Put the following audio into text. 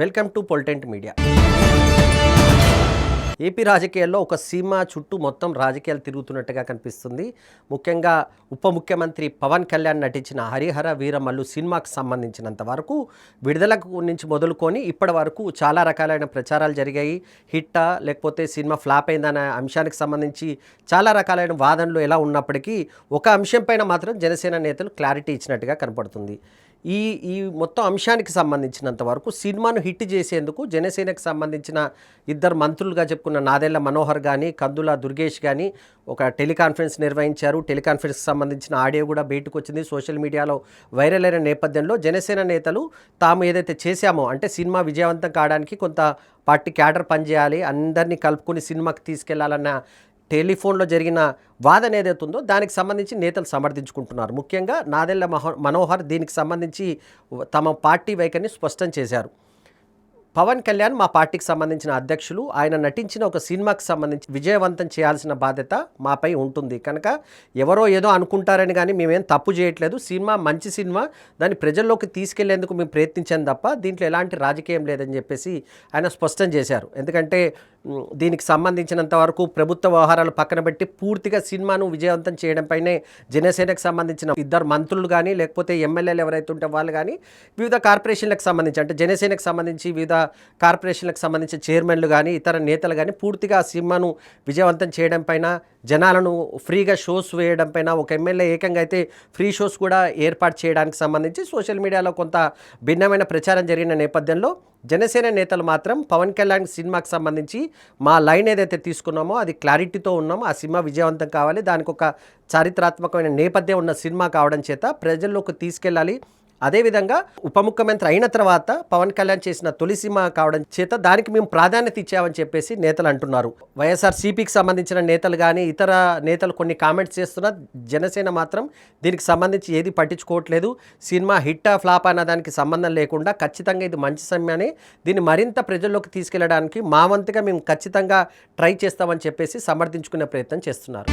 Welcome to పొలిటెంట్ media. AP రాజకీయాల్లో ఒక సీమ చుట్టూ మొత్తం రాజకీయాలు తిరుగుతున్నట్టుగా కనిపిస్తుంది. ముఖ్యంగా ఉప ముఖ్యమంత్రి పవన్ కళ్యాణ్ నటించిన హరిహర వీరమల్లు సినిమాకు సంబంధించినంత వరకు విడుదలకు నుంచి మొదలుకొని ఇప్పటి వరకు చాలా రకాలైన ప్రచారాలు జరిగాయి. హిట్టా లేకపోతే సినిమా ఫ్లాప్ అయిందనే అంశానికి సంబంధించి చాలా రకాలైన వాదనలు ఎలా ఉన్నప్పటికీ ఒక అంశం పైన మాత్రం జనసేన నేతలు క్లారిటీ ఇచ్చినట్టుగా కనపడుతుంది. ఈ ఈ మొత్తం అంశానికి సంబంధించినంత వరకు సినిమాను హిట్ చేసేందుకు జనసేనకు సంబంధించిన ఇద్దరు మంత్రులుగా చెప్పుకున్న నాదెళ్ళ మనోహర్ కానీ కందుల దుర్గేష్ కానీ ఒక టెలికాన్ఫరెన్స్ నిర్వహించారు. టెలికాన్ఫరెన్స్కి సంబంధించిన ఆడియో కూడా బయటకు వచ్చింది. సోషల్ మీడియాలో వైరల్ అయిన నేపథ్యంలో జనసేన నేతలు తాము ఏదైతే చేశామో అంటే సినిమా విజయవంతం కావడానికి కొంత పార్టీ క్యాడర్ పనిచేయాలి అందరినీ కలుపుకొని సినిమాకి తీసుకెళ్ళాలన్న టెలిఫోన్లో జరిగిన వాదన ఏదైతే ఉందో దానికి సంబంధించి నేతలు సమర్థించుకుంటున్నారు. ముఖ్యంగా నాదెళ్ళ మహో మనోహర్ దీనికి సంబంధించి తమ పార్టీ వైఖరిని స్పష్టం చేశారు. పవన్ కళ్యాణ్ మా పార్టీకి సంబంధించిన అధ్యక్షులు ఆయన నటించిన ఒక సినిమాకి సంబంధించి విజయవంతం చేయాల్సిన బాధ్యత మాపై ఉంటుంది. కనుక ఎవరో ఏదో అనుకుంటారని కానీ మేమేం తప్పు చేయట్లేదు. సినిమా మంచి సినిమా. దాన్ని ప్రజల్లోకి తీసుకెళ్ళేందుకు మేము ప్రయత్నించాం తప్ప దీంట్లో ఎలాంటి రాజకీయం లేదని చెప్పేసి ఆయన స్పష్టం చేశారు. ఎందుకంటే దీనికి సంబంధించినంత వరకు ప్రభుత్వ వ్యవహారాలు పక్కన పెట్టి పూర్తిగా సినిమాను విజయవంతం చేయడంపైనే జనసేనకు సంబంధించిన ఇద్దరు మంత్రులు కానీ లేకపోతే ఎమ్మెల్యేలు ఎవరైతే ఉంటే వాళ్ళు కానీ వివిధ కార్పొరేషన్లకు సంబంధించి అంటే జనసేనకు సంబంధించి వివిధ కార్పొరేషన్లకు సంబంధించిన చైర్మన్లు కానీ ఇతర నేతలు కానీ పూర్తిగా ఆ సినిమాను విజయవంతం చేయడం పైన జనాలను ఫ్రీగా షోస్ వేయడం పైన ఒక ఎమ్మెల్యే ఏకంగా అయితే ఫ్రీ షోస్ కూడా ఏర్పాటు చేయడానికి సంబంధించి సోషల్ మీడియాలో కొంత భిన్నమైన ప్రచారం జరిగిన నేపథ్యంలో జనసేన నేతలు మాత్రం పవన్ కళ్యాణ్ సినిమాకి సంబంధించి మా లైన్ ఏదైతే తీసుకున్నామో అది క్లారిటీతో ఉన్నామో ఆ సినిమా విజయవంతం కావాలి. దానికి ఒక చారిత్రాత్మకమైన నేపథ్యం ఉన్న సినిమా కావడం చేత ప్రజల్లోకి తీసుకెళ్ళాలి. అదేవిధంగా ఉప ముఖ్యమంత్రి అయిన తర్వాత పవన్ కళ్యాణ్ చేసిన తొలి సినిమా కావడం చేత దానికి మేము ప్రాధాన్యత ఇచ్చామని చెప్పేసి నేతలు అంటున్నారు. వైఎస్ఆర్ సిపికి సంబంధించిన నేతలు కానీ ఇతర నేతలు కొన్ని కామెంట్స్ చేస్తున్నా జనసేన మాత్రం దీనికి సంబంధించి ఏది పట్టించుకోవట్లేదు. సినిమా హిట్టా ఫ్లాప్ అన్న దానికి సంబంధం లేకుండా ఖచ్చితంగా ఇది మంచి సమయమే దీన్ని మరింత ప్రజల్లోకి తీసుకెళ్ళడానికి మా వంతుగా మేము ఖచ్చితంగా ట్రై చేస్తామని చెప్పేసి సమర్థించుకునే ప్రయత్నం చేస్తున్నారు.